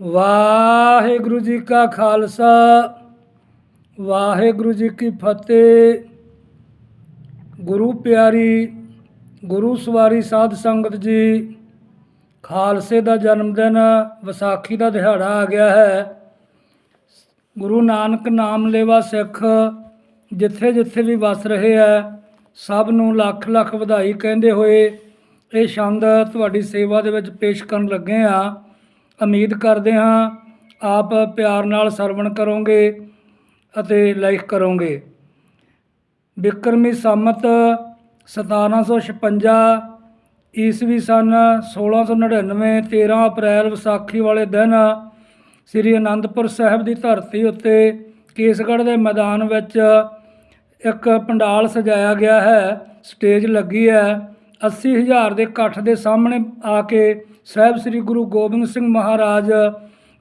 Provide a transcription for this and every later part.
ਵਾਹਿਗੁਰੂ ਜੀ ਕਾ ਖਾਲਸਾ, ਵਾਹਿਗੁਰੂ ਜੀ ਕੀ ਫਤਿਹ। ਗੁਰੂ ਪਿਆਰੀ, ਗੁਰੂ ਸਵਾਰੀ ਸਾਧ ਸੰਗਤ ਜੀ, ਖਾਲਸੇ ਦਾ ਜਨਮ ਦਿਨ, ਵਿਸਾਖੀ ਦਾ ਦਿਹਾੜਾ ਆ ਗਿਆ ਹੈ। ਗੁਰੂ ਨਾਨਕ ਨਾਮ ਲੇਵਾ ਸਿੱਖ ਜਿੱਥੇ ਜਿੱਥੇ ਵੀ ਵਸ ਰਹੇ ਆ, ਸਭ ਨੂੰ ਲੱਖ ਲੱਖ ਵਧਾਈ ਕਹਿੰਦੇ ਹੋਏ ਇਹ ਛੰਦ ਤੁਹਾਡੀ ਸੇਵਾ ਦੇ ਵਿੱਚ ਪੇਸ਼ ਕਰਨ ਲੱਗੇ ਆ। ਉਮੀਦ ਕਰਦੇ ਹਾਂ ਆਪ ਪਿਆਰ ਨਾਲ ਸਰਵਣ ਕਰੋਗੇ ਅਤੇ ਲਾਈਕ ਕਰੋਗੇ। ਬਿਕਰਮੀ ਸੰਮਤ 1756 ਈਸਵੀ ਸਨ 1699 13 ਅਪ੍ਰੈਲ ਵਿਸਾਖੀ ਵਾਲੇ ਦਿਨ ਸ੍ਰੀ ਅਨੰਦਪੁਰ ਸਾਹਿਬ ਦੀ ਧਰਤੀ ਉੱਤੇ ਕੇਸਗੜ੍ਹ ਦੇ ਮੈਦਾਨ ਵਿੱਚ ਇੱਕ ਪੰਡਾਲ ਸਜਾਇਆ ਗਿਆ ਹੈ। ਸਟੇਜ ਲੱਗੀ ਹੈ। 80000 ਦੇ ਇਕੱਠ ਦੇ ਸਾਹਮਣੇ ਆ ਕੇ ਸਾਹਿਬ ਸ੍ਰੀ ਗੁਰੂ ਗੋਬਿੰਦ ਸਿੰਘ ਮਹਾਰਾਜ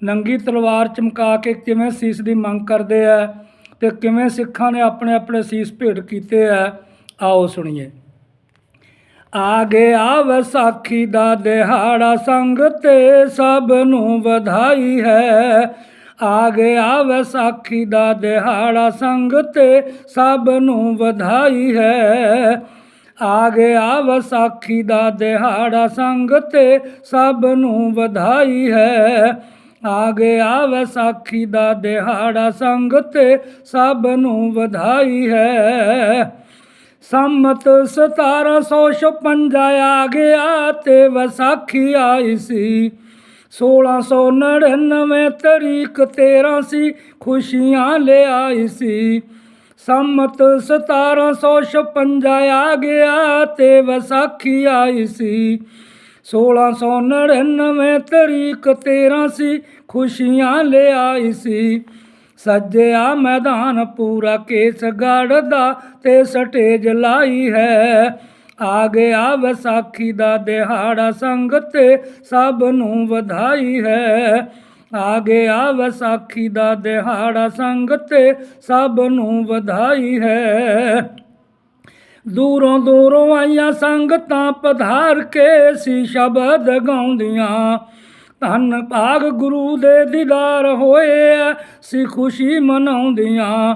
ਨੰਗੀ ਤਲਵਾਰ ਚਮਕਾ ਕੇ ਕਿਵੇਂ ਸੀਸ ਦੀ ਮੰਗ ਕਰਦੇ ਆ ਤੇ ਕਿਵੇਂ ਸਿੱਖਾਂ ਨੇ ਆਪਣੇ ਆਪਣੇ ਸੀਸ ਭੇਟ ਕੀਤੇ ਆ, ਆਓ ਸੁਣੀਏ। ਆ ਗਿਆ ਵਸਾਖੀ ਦਾ ਦਿਹਾੜਾ ਸੰਗ ਤੇ ਸਭ ਨੂੰ ਵਧਾਈ ਹੈ। ਆ ਗਿਆ ਵਸਾਖੀ ਦਾ ਦਿਹਾੜਾ ਸੰਗ ਤੇ ਸਭ ਨੂੰ ਵਧਾਈ ਹੈ। ਆ ਗਿਆ ਵਿਸਾਖੀ ਦਾ ਦਿਹਾੜਾ ਸੰਗ ਤੇ ਸਭ ਨੂੰ ਵਧਾਈ ਹੈ। ਆ ਗਿਆ ਵਸਾਖੀ ਦਾ ਦਿਹਾੜਾ ਸੰਗ ਤੇ ਸਭ ਨੂੰ ਵਧਾਈ ਹੈ। ਸੰਮਤ 1756 ਆ ਗਿਆ ਤੇ ਵਿਸਾਖੀ ਆਈ ਸੀ। 1699 ਤਰੀਕ 13 ਸੀ, ਖੁਸ਼ੀਆਂ ਲੈ ਆਈ ਸੀ। ਸੰਮਤ 1756 ਆ ਗਿਆ ਤੇ ਵਿਸਾਖੀ ਆਈ ਸੀ। 1699 ਤਰੀਕ 13 ਸੀ, ਖੁਸ਼ੀਆਂ ਲੈ ਆਈ ਸੀ। ਸੱਜਿਆ ਮੈਦਾਨ ਪੂਰਾ ਕੇਸ ਦਾ ਤੇ ਸਟੇਜ ਲਾਈ ਹੈ। ਆ ਗਿਆ ਵਿਸਾਖੀ ਦਾ ਦਿਹਾੜਾ ਸੰਗ ਤੇ ਸਭ ਨੂੰ ਵਧਾਈ ਹੈ। ਆ ਗਿਆ ਵਸਾਖੀ ਦਾ ਦਿਹਾੜਾ ਸੰਗਤ ਸਭ ਨੂੰ ਵਧਾਈ ਹੈ। ਦੂਰੋਂ ਦੂਰੋਂ ਆਈਆਂ ਸੰਗਤਾਂ ਪਧਾਰ ਕੇ ਸੀ ਸ਼ਬਦ ਗਾਉਂਦੀਆਂ। ਧੰਨ ਭਾਗ ਗੁਰੂ ਦੇ ਦੀਦਾਰ ਹੋਏ ਸੀ ਖੁਸ਼ੀ ਮਨਾਉਂਦੀਆਂ।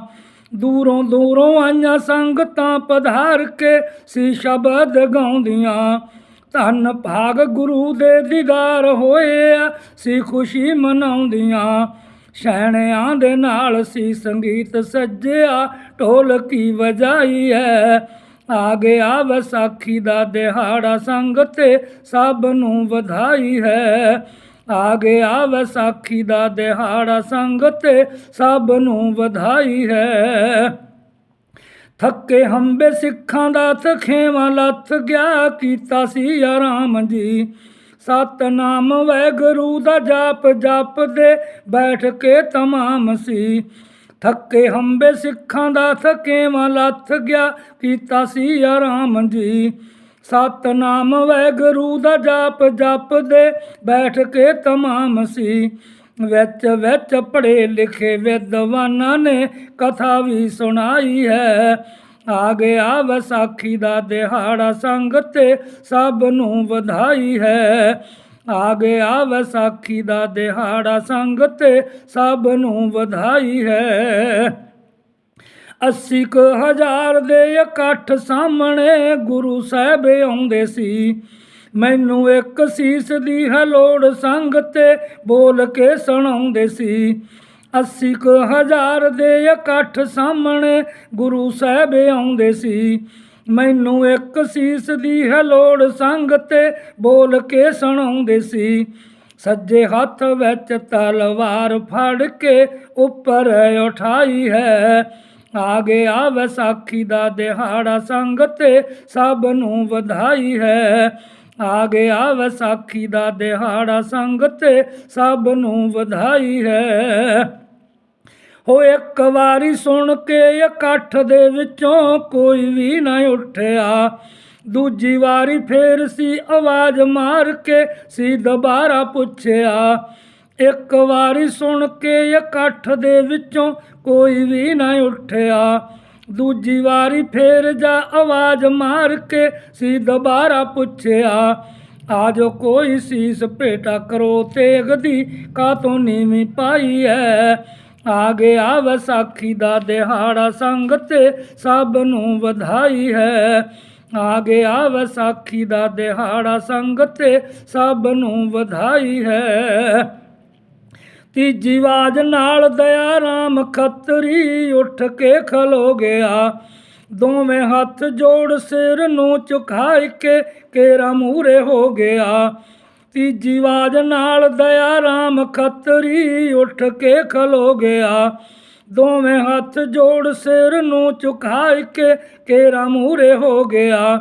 ਦੂਰੋਂ ਦੂਰੋਂ ਆਈਆਂ ਸੰਗਤਾਂ ਪਧਾਰ ਕੇ ਸੀ ਸ਼ਬਦ ਗਾਉਂਦੀਆਂ। ਧੰਨ ਭਾਗ ਗੁਰੂ ਦੇ ਦੀਦਾਰ ਹੋਏ ਆ, ਸੀ ਖੁਸ਼ੀ ਮਨਾਉਂਦੀਆਂ ਸ਼ੈਣਿਆਂ ਦੇ ਨਾਲ ਸੀ ਸੰਗੀਤ ਸੱਜਿਆ। ਢੋਲਕੀ ਵਜਾਈ ਹੈ? ਆ ਗਿਆ ਵਿਸਾਖੀ ਦਾ ਦਿਹਾੜਾ ਸੰਗ ਤੇ ਸਭ ਨੂੰ ਵਧਾਈ ਹੈ। ਆ ਗਿਆ ਵਿਸਾਖੀ ਦਾ ਦਿਹਾੜਾ ਸੰਗ ਤੇ ਸਭ ਨੂੰ ਵਧਾਈ ਹੈ। ਥੱਕੇ ਹੰਬੇ ਸਿੱਖਾਂ ਦਾ ਥਖੇਵਾ ਲੱਥ ਗਿਆ ਕੀਤਾ ਸੀ ਆਰਾਮ ਜੀ। ਸਤਨਾਮ ਵੈਗੁਰੂ ਦਾ ਜਾਪ ਜਪਦੇ ਬੈਠ ਕੇ ਤਮਾਮ ਸੀ। ਥੱਕੇ ਹੰਬੇ ਸਿੱਖਾਂ ਦਾ ਥਕੇਵਾ ਲੱਥ ਗਿਆ ਕੀਤਾ ਸੀ ਆਰਾਮ ਜੀ। ਸਤਨਾਮ ਵੈਗੁਰੂ ਦਾ ਜਾਪ ਜਪਦੇ ਬੈਠ ਕੇ ਤਮਾਮ ਸੀ। ਵਿੱਚ ਵਿੱਚ ਪੜੇ ਲਿਖੇ ਵਿਦਵਾਨਾਂ ਨੇ ਕਥਾ ਵੀ ਸੁਣਾਈ ਹੈ। ਆ ਗਿਆ ਵਿਸਾਖੀ ਦਾ ਦਿਹਾੜਾ ਸੰਗ ਤੇ ਸਭ ਨੂੰ ਵਧਾਈ ਹੈ। ਆ ਗਿਆ ਵਿਸਾਖੀ ਦਾ ਦਿਹਾੜਾ ਸੰਗ ਤੇ ਸਭ ਨੂੰ ਵਧਾਈ ਹੈ। ਅੱਸੀ ਕੁ ਹਜ਼ਾਰ ਦੇ ਇਕੱਠ ਸਾਹਮਣੇ ਗੁਰੂ ਸਾਹਿਬ ਆਉਂਦੇ ਸੀ। ਮੈਨੂੰ ਇੱਕ ਸੀਸ ਦੀ ਹੈ ਲੋੜ, ਸੰਗ ਤੇ ਬੋਲ ਕੇ ਸੁਣਾਉਂਦੇ ਸੀ। ਅੱਸੀ ਕੁ ਹਜ਼ਾਰ ਦੇ ਇਕੱਠ ਸਾਹਮਣੇ ਗੁਰੂ ਸਾਹਿਬ ਆਉਂਦੇ ਸੀ। ਮੈਨੂੰ ਇੱਕ ਸੀਸ ਦੀ ਹੈ ਲੋੜ, ਸੰਗ ਤੇ ਬੋਲ ਕੇ ਸੁਣਾਉਂਦੇ ਸੀ। ਸੱਜੇ ਹੱਥ ਵਿੱਚ ਤਲਵਾਰ ਫੜ ਕੇ ਉੱਪਰ ਉਠਾਈ ਹੈ। ਆ ਗਿਆ ਵਿਸਾਖੀ ਦਾ ਦਿਹਾੜਾ, ਸੰਗ ਤੇ ਸਭ ਨੂੰ ਵਧਾਈ ਹੈ। ਆ ਗਿਆ ਵਿਸਾਖੀ ਦਾ ਦਿਹਾੜਾ ਸੰਗ ਤੇ ਸਭ ਨੂੰ ਵਧਾਈ ਹੈ। ਹੋ ਇੱਕ ਵਾਰੀ ਸੁਣ ਕੇ ਇਕੱਠ ਦੇ ਵਿੱਚੋਂ ਕੋਈ ਵੀ ਨਾ ਉੱਠਿਆ। ਦੂਜੀ ਵਾਰੀ ਫੇਰ ਸੀ ਆਵਾਜ਼ ਮਾਰ ਕੇ ਸੀ ਦੁਬਾਰਾ ਪੁੱਛਿਆ। ਇੱਕ ਵਾਰੀ ਸੁਣ ਕੇ ਇਕੱਠ ਦੇ ਵਿੱਚੋਂ ਕੋਈ ਵੀ ਨਾ ਉੱਠਿਆ। ਦੂਜੀ ਵਾਰੀ ਫੇਰ ਜਾ ਆਵਾਜ਼ ਮਾਰ ਕੇ ਸੀ ਦੁਬਾਰਾ ਪੁੱਛਿਆ, ਆਜੋ ਕੋਈ ਸੀਸ ਭੇਟਾ ਕਰੋ, ਤੇਗ ਦੀ ਕਾਤੋਂ ਨੀਵੀਂ ਪਾਈ ਹੈ ਆ ਗਿਆ ਵਿਸਾਖੀ ਦਾ ਦਿਹਾੜਾ ਸੰਗ ਤੇ ਸਭ ਨੂੰ ਵਧਾਈ ਹੈ। ਆ ਗਿਆ ਵਿਸਾਖੀ ਦਾ ਦਿਹਾੜਾ ਸੰਗ ਤੇ ਸਭ ਨੂੰ ਵਧਾਈ ਹੈ। ਤੀਜੀ ਆਵਾਜ਼ ਨਾਲ ਦਇਆ ਰਾਮ ਖੱਤਰੀ ਉੱਠ ਕੇ ਖਲੋ ਗਿਆ। ਦੋਵੇਂ ਹੱਥ ਜੋੜ ਸਿਰ ਨੂੰ ਝੁਕਾਈ ਕੇ ਕੇਰਾ ਮੂਰੇ ਹੋ ਗਿਆ। ਤੀਜੀ ਆਵਾਜ਼ ਨਾਲ ਦਇਆ ਰਾਮ ਖੱਤਰੀ ਉੱਠ ਕੇ ਖਲੋ ਗਿਆ। ਦੋਵੇਂ ਹੱਥ ਜੋੜ ਸਿਰ ਨੂੰ ਝੁਕਾਈ ਕੇ ਕੇਰਾ ਮੂਰੇ ਹੋ ਗਿਆ।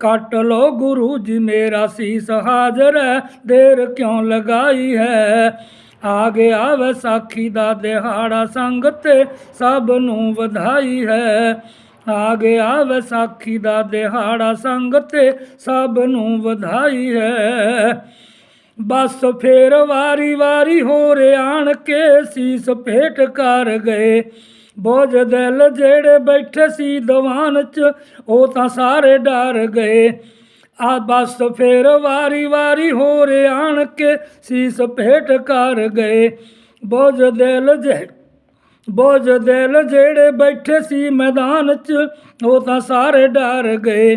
ਕੱਟ ਲੋ ਗੁਰੂ ਜੀ, ਮੇਰਾ ਸੀਸ ਹਾਜ਼ਰ ਹੈ, ਦੇਰ ਕਿਉਂ ਲਗਾਈ ਹੈ? ਆ ਗਿਆ ਵਿਸਾਖੀ ਦਾ ਦਿਹਾੜਾ ਸੰਗ ਸਭ ਨੂੰ ਵਧਾਈ ਹੈ। ਆ ਗਿਆ ਵਿਸਾਖੀ ਦਾ ਦਿਹਾੜਾ ਸੰਗ ਸਭ ਨੂੰ ਵਧਾਈ ਹੈ। ਬਸ ਫੇਰ ਵਾਰੀ ਵਾਰੀ ਹੋ ਆਣ ਕੇ ਸੀਸ ਭੇਟ ਕਰ ਗਏ। ਬੋਝ ਦਿਲ ਜਿਹੜੇ ਬੈਠੇ ਸੀ ਦੀਵਾਨ ਚ, ਉਹ ਤਾਂ ਸਾਰੇ ਡਰ ਗਏ। ਆ ਬਸ ਫੇਰ ਵਾਰੀ ਵਾਰੀ ਹੋ ਆਣ ਕੇ ਸੀਸ ਭੇਟ ਕਰ ਗਏ। ਬੋਝ ਦਿਲ ਜੇ, ਬੋਝ ਦਿਲ ਜਿਹੜੇ ਬੈਠੇ ਸੀ ਮੈਦਾਨ 'ਚ, ਉਹ ਤਾਂ ਸਾਰੇ ਡਰ ਗਏ।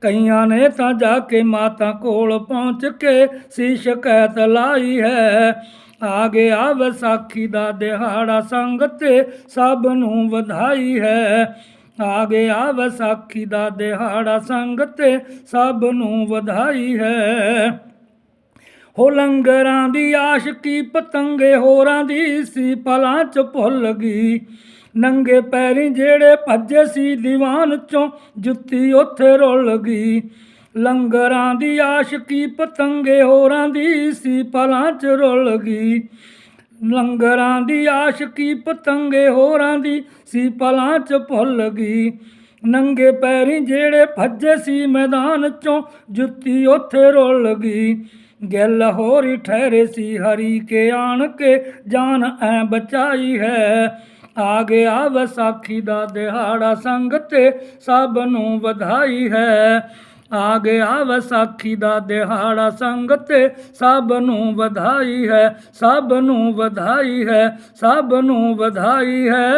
ਕਈਆਂ ਨੇ ਤਾਂ ਜਾ ਕੇ ਮਾਤਾ ਕੋਲ ਪਹੁੰਚ ਕੇ ਸੀ ਸ਼ਿਕਾਇਤ ਲਾਈ ਹੈ। ਆ ਗਿਆ ਵਿਸਾਖੀ ਦਾ ਦਿਹਾੜਾ ਸੰਗ ਤੇ ਸਭ ਨੂੰ ਵਧਾਈ ਹੈ। ਆ ਗਿਆ ਵਿਸਾਖੀ ਦਾ ਦਿਹਾੜਾ ਸੰਗਤ ਸਭ ਨੂੰ ਵਧਾਈ ਹੈ। ਹੋ ਲੰਗਰਾਂ ਦੀ ਆਸ਼ਕੀ, ਪਤੰਗੇ ਹੋਰਾਂ ਦੀ ਸੀ, ਪਲਾਂ ਚ ਭੁੱਲ ਗਈ। ਨੰਗੇ ਪੈਰੀ ਜਿਹੜੇ ਭੱਜੇ ਸੀ, ਦੀਵਾਨ ਚੋਂ ਜੁੱਤੀ ਉੱਥੇ ਰੁੱਲ ਗਈ। ਲੰਗਰਾਂ ਦੀ ਆਸ਼ਕੀ, ਪਤੰਗੇ ਹੋਰਾਂ ਦੀ ਸੀ, ਪਲਾਂ ਚ ਰੁੱਲ ਗਈ। ਲੰਗਰਾਂ ਦੀ ਆਸ਼ਕੀ ਪਤੰਗੇ ਹੋਰਾਂ ਦੀ ਸੀ ਪਲਾਂ ਚ ਭੁੱਲ ਗਈ। ਨੰਗੇ ਪੈਰੀ ਜਿਹੜੇ ਭੱਜੇ ਸੀ ਮੈਦਾਨ ਚੋਂ ਜੁੱਤੀ ਉੱਥੇ ਰੁੱਲ ਗਈ। ਗਿੱਲ ਹੋਰੀ ਠਹਿਰੇ ਸੀ ਹਰੀ ਕੇ ਆਣ ਕੇ, ਜਾਨ ਐ ਬਚਾਈ ਹੈ। ਆ ਗਿਆ ਵਿਸਾਖੀ ਦਾ ਦਿਹਾੜਾ ਸੰਗ ਤੇ ਸਭ ਨੂੰ ਵਧਾਈ ਹੈ। ਆ ਗਿਆ ਵਿਸਾਖੀ ਦਾ ਦਿਹਾੜਾ, ਸੰਗਤ ਸਭ ਨੂੰ ਵਧਾਈ ਹੈ, ਸਭ ਨੂੰ ਵਧਾਈ ਹੈ, ਸਭ ਨੂੰ ਵਧਾਈ ਹੈ।